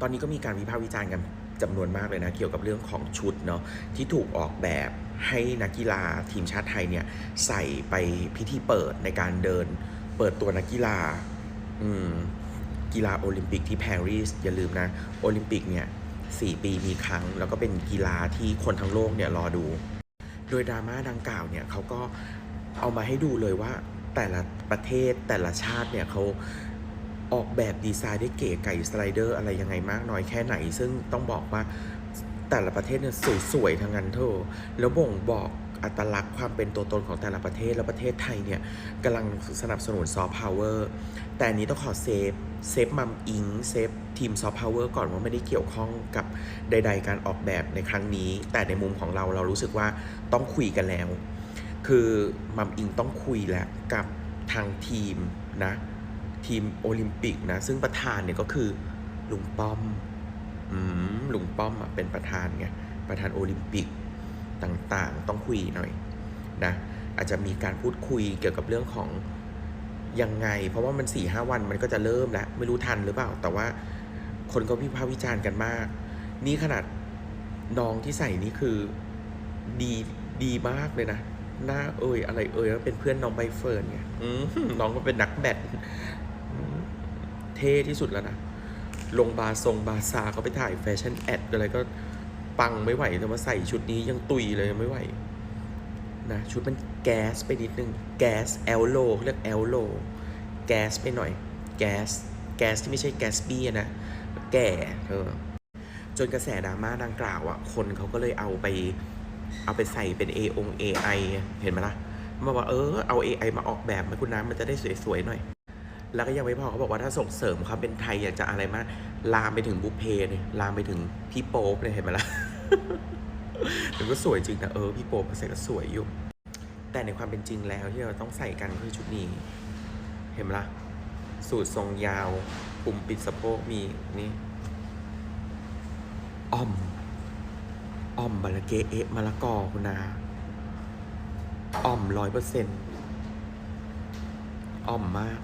ตอนนี้ก็มีการวิพากษ์วิจารณ์กันจำนวนมากเลยนะเกี่ยวกับเรื่องของชุดเนาะที่ถูกออกแบบให้นักกีฬาทีมชาติไทยเนี่ยใส่ไปพิธีเปิดในการเดิน เปิดตัวนักกีฬาอืมกีฬาโอลิมปิกที่ปารีสอย่าลืมนะโอลิมปิกเนี่ยสี่ปีมีครั้ง แล้วก็เป็นกีฬาที่คนทั้งโลกเนี่ยรอดู โดยดราม่าดังกล่าวเนี่ยเขาก็เอามาให้ดูเลยว่าแต่ละประเทศแต่ละชาติเนี่ยเขา ออกแบบดีไซน์ได้เก๋ไก่สไลเดอร์อะไรยังไงมากน้อยแค่ไหน ซึ่งต้องบอกว่าแต่ละประเทศเนี่ยสวยๆทั้งนั้นเธอแล้วบ่งบอกอัตลักษณ์ความเป็นตัวตนของแต่ละประเทศ แล้วประเทศไทยเนี่ยกำลังสนับสนุนซอฟต์พาวเวอร์แต่อันนี้ต้องขอเซฟเซฟมัมอิงเซฟทีมซอฟต์พาวเวอร์ก่อนว่าไม่ได้เกี่ยวข้องกับใด ๆ การออกแบบในครั้งนี้ แต่ในมุมของเราเรารู้สึกว่าต้องคุยกันแล้ว คือมัมอิงต้องคุยแล้วกับทางทีมนะ ทีมโอลิมปิกนะ ซึ่งประธานเนี่ยก็คือลุงป้อมอืมลุงป้อมอะเป็นประธานไงประธานโอลิมปิกต่างๆ ต้องคุยหน่อยนะอาจจะมีการพูดคุยเกี่ยวกับเรื่องของยังไง เพราะว่ามันสี่ห้าวันมันก็จะเริ่มแล้ว ไม่รู้ทันหรือเปล่า แต่ว่าคนก็วิพากษ์วิจารณ์กันมาก นี่ขนาดน้องที่ใส่นี่คือดีดีมากเลยนะหน้าเอ่ยอะไรเอ่ยแล้วเป็นเพื่อนน้องใบเฟิร์นไงน้องก็เป็นนักแบด เท่ที่สุดแล้วนะ ลงบาทรงบาซาเขาไปถ่ายแฟชั่นแอดอะไรก็ปังไม่ไหว แต่ว่าใส่ชุดนี้ยังตุยเลยไม่ไหวนะชุดมันแก๊สไปนิดนึง แก๊สแอลโลเรียกแอลโล แก๊สไปหน่อย แก๊ส แก๊สที่ไม่ใช่แก๊สบี้นะ แก่เออจนกระแสดราม่าดังกล่าวอะ คนเขาก็เลยเอาไป เอาไปใส่เป็น A อง AI เห็นไหมล่ะมาบอกเออเอา AI มาออกแบบมาคุณน้ำมันจะได้สวยๆหน่อย แล้วก็ยังไม่พอเขาบอกว่าถ้าส่งเสริมความเป็นไทยอยากจะอะไรมาก ลามไปถึงบุพเพเลยลามไปถึงพี่โป๊ปเลยเห็นไหมล่ะมันก็สวยจริงนะเออพี่โป๊ปก็ใส่ก็สวยอยู่ แต่ในความเป็นจริงแล้วที่เราต้องใส่กันคือชุดนี้ เห็นไหมล่ะ สูตรทรงยาวปุ่มปิดสะโพกมีนี่อ่อมอ่อมบาลาเกเอะมะละกอคุณนาอ่อมร้อยเปอร์เซ็นต์อ่อมมาก